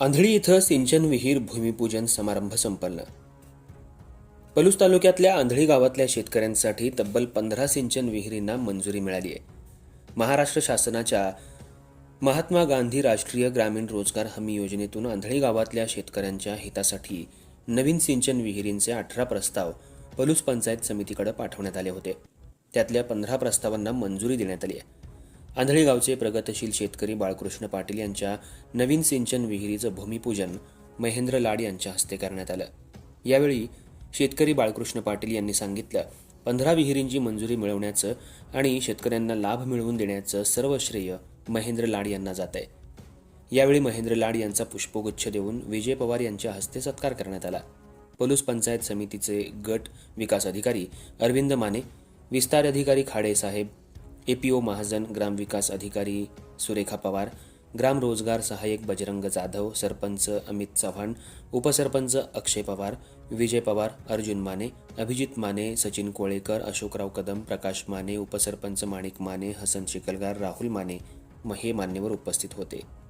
आंधळी इथं सिंचन विहीर भूमिपूजन समारंभ संपन्न. पलूस तालुक्यातल्या आंधळी गावातल्या शेतकऱ्यांसाठी तब्बल पंधरा सिंचन विहिरींना मंजुरी मिळाली आहे. महाराष्ट्र शासनाच्या महात्मा गांधी राष्ट्रीय ग्रामीण रोजगार हमी योजनेतून आंधळी गावातल्या शेतकऱ्यांच्या हितासाठी नवीन सिंचन विहिरींचे अठरा प्रस्ताव पलूस पंचायत समितीकडे पाठवण्यात आले होते. त्यातल्या पंधरा प्रस्तावांना मंजुरी देण्यात आली आहे. आंधळी गावचे प्रगतशील शेतकरी बाळकृष्ण पाटील यांच्या नवीन सिंचन विहिरीचं भूमिपूजन महेंद्र लाड यांच्या हस्ते करण्यात आलं. यावेळी शेतकरी बाळकृष्ण पाटील यांनी सांगितलं पंधरा विहिरींची मंजुरी मिळवण्याचं आणि शेतकऱ्यांना लाभ मिळवून देण्याचं सर्व श्रेय महेंद्र लाड यांना जात आहे यावेळी महेंद्र लाड यांचा पुष्पगुच्छ देऊन विजय पवार यांच्या हस्ते सत्कार करण्यात आला. पलूस पंचायत समितीचे गट विकास अधिकारी अरविंद माने विस्तार अधिकारी Khade saheb A P O Mahajan ग्रामविकास अधिकारी सुरेखा पवार ग्राम रोजगार सहाय्यक बजरंग जाधव सरपंच अमित चव्हाण उपसरपंच अक्षय पवार विजय पवार अर्जुन माने अभिजित माने सचिन कोळेकर अशोकराव कदम प्रकाश माने उपसरपंच माणिक माने हसन चिकलगार राहुल माने म- हे मान्यवर उपस्थित होते.